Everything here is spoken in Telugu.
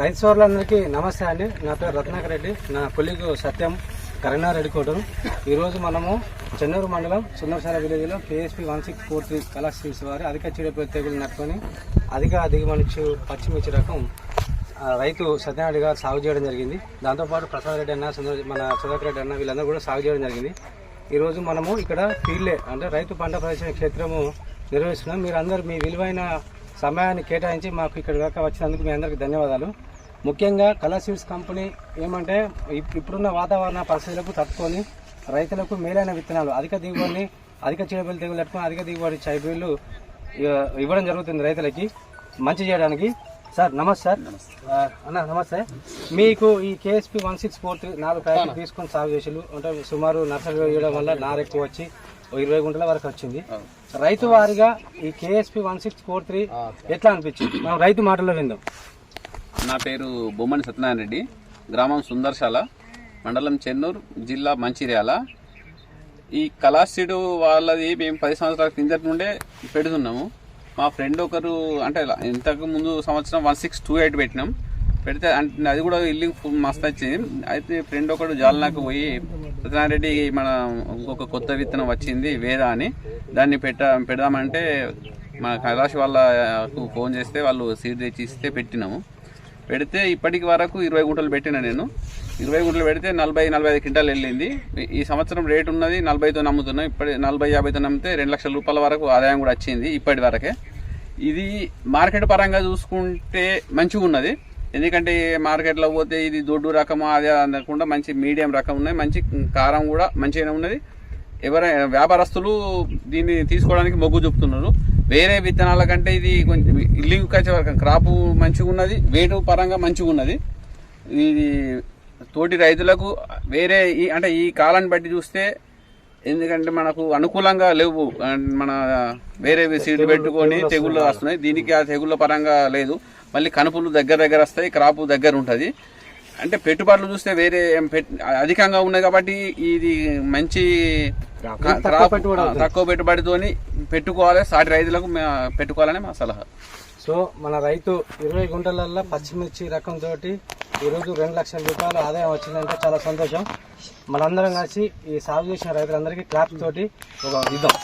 రైతు సోదరులందరికీ నమస్తే అండి. నా పేరు రత్నాకర్ రెడ్డి. నా కొలీగు సత్యం కరీంనారెడ్డి కోటం ఈరోజు మనము చెన్నూరు మండలం సుందరసాల విలేజ్లో KSP one six four three colours వారి అధిక చీడపల్లి తెగులు నట్టుకొని అధిక దిగుబడి పచ్చిమిర్చి రకం రైతు సత్యనారాయణ గారు సాగు చేయడం జరిగింది. దాంతోపాటు ప్రసాద్ రెడ్డి అన్న సుందర మన సుధాకర్ రెడ్డి అన్న వీళ్ళందరూ కూడా సాగు చేయడం జరిగింది. ఈరోజు మనము ఇక్కడ ఫీల్డే అంటే రైతు పంట ప్రదర్శన క్షేత్రము నిర్వహిస్తున్నాం. మీరందరూ మీ విలువైన సమయాన్ని కేటాయించి మాకు ఇక్కడ దాకా వచ్చినందుకు మీ అందరికీ ధన్యవాదాలు. ముఖ్యంగా కలర్ సీడ్స్ కంపెనీ ఏమంటే ఇప్- ఇప్పుడున్న వాతావరణ పరిస్థితులకు తట్టుకొని రైతులకు మేలైన విత్తనాలు అధిక దిగుబడిని అధిక చీడపల్లి తెగులు తట్టుకొని అధిక దిగుబడి ఇ- ఇవ్వడం జరుగుతుంది రైతులకి మంచి చేయడానికి. సార్ నమస్తే సార్. అన్న నమస్తే. మీకు ఈ KSP one six four three నాలుగు ప్యాకెట్ తీసుకొని సాగు చేసిళ్ళు. అంటే సుమారు నర్సరీ వేయడం వల్ల నారు ఎక్కువ వచ్చి ఇరవై గుంటల వరకు వచ్చింది. రైతు వారిగా ఈ KSP one six four three ఎట్లా అనిపించింది? మనం రైతు మాటల్లో విందాం. నా పేరు బొమ్మని సత్యనారాయణ రెడ్డి. గ్రామం సుందర్శాల మండలం చెన్నూరు జిల్లా మంచిర్యాల. ఈ కళాశీడు వాళ్ళది మేము పది సంవత్సరాల కిందటి నుండే పెడుతున్నాము. మా ఫ్రెండ్ ఒకరు అంటే ఇలా ఇంతకు ముందు సంవత్సరం వన్ సిక్స్ టూ ఎయిట్ పెట్టినాం. పెడితే అంటే అది కూడా ఇల్లింగ్ ఫుల్ మస్తు వచ్చింది. అయితే ఫ్రెండ్ ఒకడు జాలనాకు పోయి సత్యనారెడ్డి మన ఇంకొక కొత్త విత్తనం వచ్చింది వేద అని. దాన్ని పెట్ట పెడదామంటే మన కైలాష్ వాళ్ళకు ఫోన్ చేస్తే వాళ్ళు సీడ్ తెచ్చి ఇస్తే పెట్టినాము. పెడితే ఇప్పటికి వరకు ఇరవై గుంటలు పెట్టిన నేను. ఇరవై గుంటలు పెడితే నలభై నలభై ఐదు క్వింటాలు వెళ్ళింది. ఈ- ఈ సంవత్సరం రేట్ ఉన్నది నలభైతో నమ్ముతున్నాం. ఇప్పటి నలభై యాభైతో నమ్మితే రెండు లక్షల రూపాయల వరకు ఆదాయం కూడా వచ్చింది ఇప్పటి వరకే. ఇది మార్కెట్ పరంగా చూసుకుంటే మంచిగా ఉన్నది ఎందుకంటే మార్కెట్లో పోతే ఇది దొడ్డు రకము అదే అనకుండా మంచి మీడియం రకం ఉన్నాయి. మంచి కారం కూడా మంచిగానే ఉన్నది. ఎవరైనా వ్యాపారస్తులు దీన్ని తీసుకోవడానికి మొగ్గు చూపుతున్నారు. వేరే విత్తనాల కంటే ఇది కొంచెం ఇల్లింగ్ వచ్చే వరకు క్రాపు మంచిగా ఉన్నది వేటు పరంగా మంచిగా ఉన్నది. ఇది తోటి రైతులకు వేరే ఈ అంటే ఈ కాలాన్ని బట్టి చూస్తే ఎందుకంటే మనకు అనుకూలంగా లేవు. మన వేరే సీడ్లు పెట్టుకొని తెగుళ్ళు వస్తున్నాయి. దీనికి ఆ తెగుళ్ళ పరంగా లేదు. మళ్ళీ కనుపులు దగ్గర దగ్గర వస్తాయి క్రాపు దగ్గర ఉంటుంది. అంటే పెట్టుబడులు చూస్తే వేరే అధికంగా ఉన్నాయి కాబట్టి ఇది మంచి తక్కువ పెట్టుబడితోని పెట్టుకోవాలి. సాటి రైతులకు పెట్టుకోవాలని మా సలహా. సో మన రైతు ఇరవై గుంటలల్లో పచ్చిమిర్చి రకం తోటి ఈరోజు రెండు లక్షల రూపాయలు ఆదాయం వచ్చిందంటే చాలా సంతోషం. మనందరం కలిసి ఈ సాగు చేసిన రైతులందరికీ క్లాప్ తోటి ఒక ఇద్దాం.